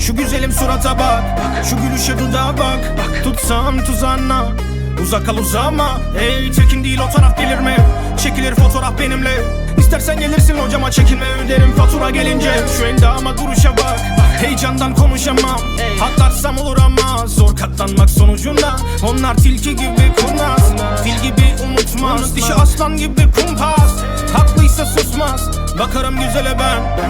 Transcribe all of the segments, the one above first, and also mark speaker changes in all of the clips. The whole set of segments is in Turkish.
Speaker 1: Şu güzelim surata bak Şu gülüşe dudağa bak. Tutsam tuzağına Uzak kal uzama Ey tekin değil o taraf gelir mi? Çekilir fotoğraf benimle. İstersen gelirsin hocama çekinme öderim fatura gelince. Şu endama duruşa bak Heyecandan konuşamam. Atlarsam olur ama Zor katlanmak sonucunda. Onlar tilki gibi kurnaz Fil gibi unutmaz. Dişi aslan gibi kumpas Haklıysa susmaz. Bakarım güzele ben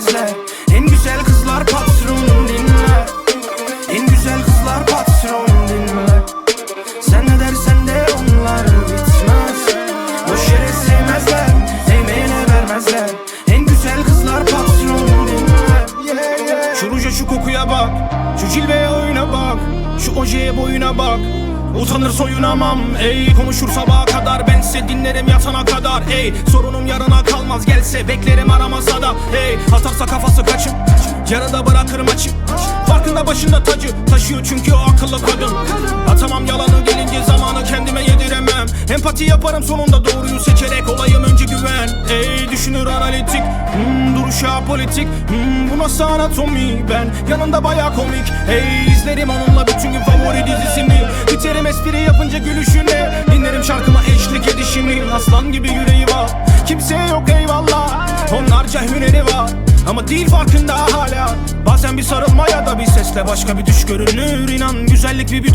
Speaker 1: Vermezler En güzel kızlar patron dinler En güzel kızlar patron dinler Sen ne dersen de onlar bitmez. Boş yere sevmezler Emeğine vermezler. En güzel kızlar patron dinler Şu ruja şu kokuya bak Şu cilveye oyuna bak Şu ojeye boyuna bak. Utanır soyunamam ey Konuşur sabaha kadar. Bense dinlerim yatana kadar ey. Sorunum yarına kalmaz gelse beklerim aramasa da ey Atarsa kafası kaçıp yarıda bırakırım açık Farkında başında tacı. Taşıyor çünkü o akıllı kadın. Atamam yalanı gelince zamanı kendime yediremem. Empati yaparım sonunda doğruyu seçerek olayım önce güven. Ey düşünür analitik. Hmm, duruşu apolitik. Hmm, Bu nasıl anatomi ben. Yanında baya komik. Ey izlerim onunla bütün gün favori dizisini. Biterim espri yapınca gülüşüne. Dinlerim şarkıma eşlik edişini Aslan gibi yüreği ama değil farkında hala. Bazen bir sarılma ya da bir sesle başka bir düş görünür İnan güzellik bir bütün